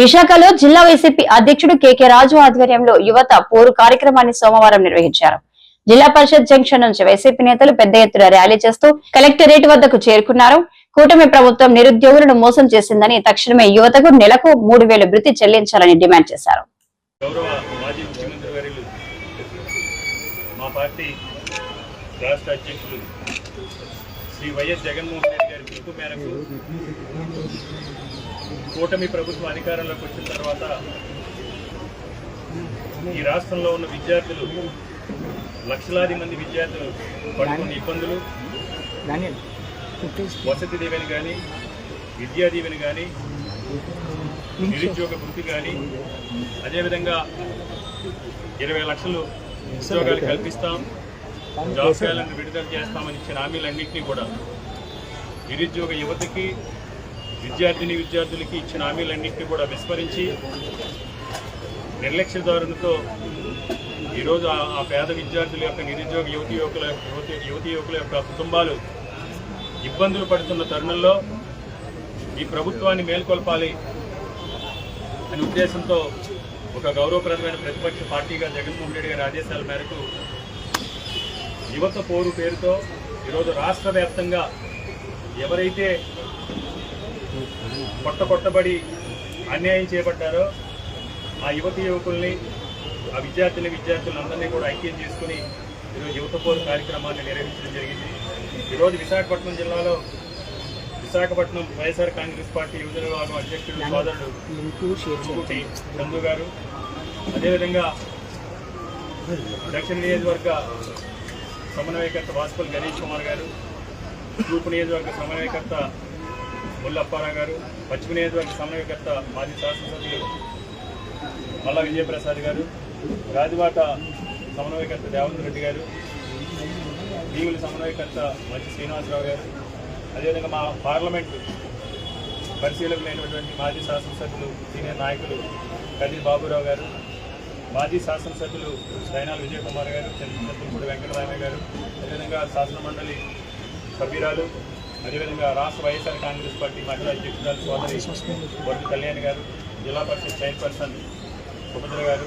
విశాఖలో జిల్లా వైసీపీ అధ్యక్షుడు కేకే రాజు ఆధ్వర్యంలో యువత పోరు కార్యక్రమాన్ని సోమవారం నిర్వహించారు. జిల్లా పరిషత్ జంక్షన్ నుంచి వైసీపీ నేతలు పెద్ద ఎత్తున ర్యాలీ చేస్తూ కలెక్టరేట్ వద్దకు చేరుకున్నారు. కూటమి ప్రభుత్వం నిరుద్యోగులను మోసం చేసిందని తక్షణమే యువతకు నెలకు మూడు వేల భృతి చెల్లించాలని డిమాండ్ చేశారు. శ్రీ వైఎస్ జగన్మోహన్ రెడ్డి గారి పిలుపు మేరకు కూటమి ప్రభుత్వం అధికారంలోకి వచ్చిన తర్వాత ఈ రాష్ట్రంలో ఉన్న విద్యార్థులు లక్షలాది మంది విద్యార్థులు పడుతున్న ఇబ్బందులు వసతి దీవెని కానీ విద్యా దీవెని కానీ నిరుద్యోగ వృత్తి కానీ అదేవిధంగా ఇరవై లక్షలు ఉద్యోగాలు కల్పిస్తాం జాబ్ క్యాలెండర్ విడుదల చేస్తామని ఇచ్చిన హామీలన్నింటినీ కూడా నిరుద్యోగ యువతకి విద్యార్థిని విద్యార్థులకి ఇచ్చిన హామీలన్నింటినీ కూడా విస్మరించి నిర్లక్ష్య ఈరోజు ఆ ఆ పేద విద్యార్థుల యొక్క నిరుద్యోగ యువతి యువకుల యువతి యువతి యువకుల యొక్క కుటుంబాలు ఇబ్బందులు పడుతున్న తరుణంలో ఈ ప్రభుత్వాన్ని మేల్కొల్పాలి అనే ఉద్దేశంతో ఒక గౌరవప్రదమైన ప్రతిపక్ష పార్టీగా జగన్మోహన్ రెడ్డి గారి ఆదేశాల మేరకు యువత పోరు పేరుతో ఈరోజు రాష్ట్ర వ్యాప్తంగా ఎవరైతే కొట్ట కొట్టబడి అన్యాయం చేపట్టారో ఆ యువతి యువకుల్ని ఆ విద్యార్థులు విద్యార్థులందరినీ కూడా ఐక్యం చేసుకుని ఈరోజు యువత పోరు కార్యక్రమాన్ని నిర్వహించడం జరిగింది. ఈరోజు విశాఖపట్నం జిల్లాలో విశాఖపట్నం వైఎస్ఆర్ కాంగ్రెస్ పార్టీ యువజన విభాగం అధ్యక్షుడు సోదరుడు చందు గారు. అదేవిధంగా దక్షిణ నియోజకవర్గ సమన్వయకర్త వాసుపల్లి గణేష్ కుమార్ గారు తూర్పు నియోజకవర్గ సమన్వయకర్త ముల్లప్పారావు గారు పశ్చిమ నియోజకవర్గ సమన్వయకర్త మాజీ శాసనసభ్యులు మల్ల విజయప్రసాద్ గారు రాజబాట సమన్వయకర్త దేవేంద్ర రెడ్డి గారు భీముల సమన్వయకర్త మంచి శ్రీనివాసరావు గారు అదేవిధంగా మా పార్లమెంటు పరిశీలకులైనటువంటి మాజీ శాసనసభ్యులు సీనియర్ నాయకులు కదీ బాబురావు గారు మాజీ శాసనసభ్యులు దైనాల్ విజయకుమార్ గారు చంద్రపూడి వెంకటరామయ్య గారు అదేవిధంగా శాసనమండలి సభ్యురాలు అదేవిధంగా రాష్ట్ర వైఎస్ఆర్ కాంగ్రెస్ పార్టీ మహిళా అధ్యక్షురాలు సోదరి వర్గ కళ్యాణ్ గారు జిల్లా పరిషత్ చైర్పర్సన్ సుభద్ర గారు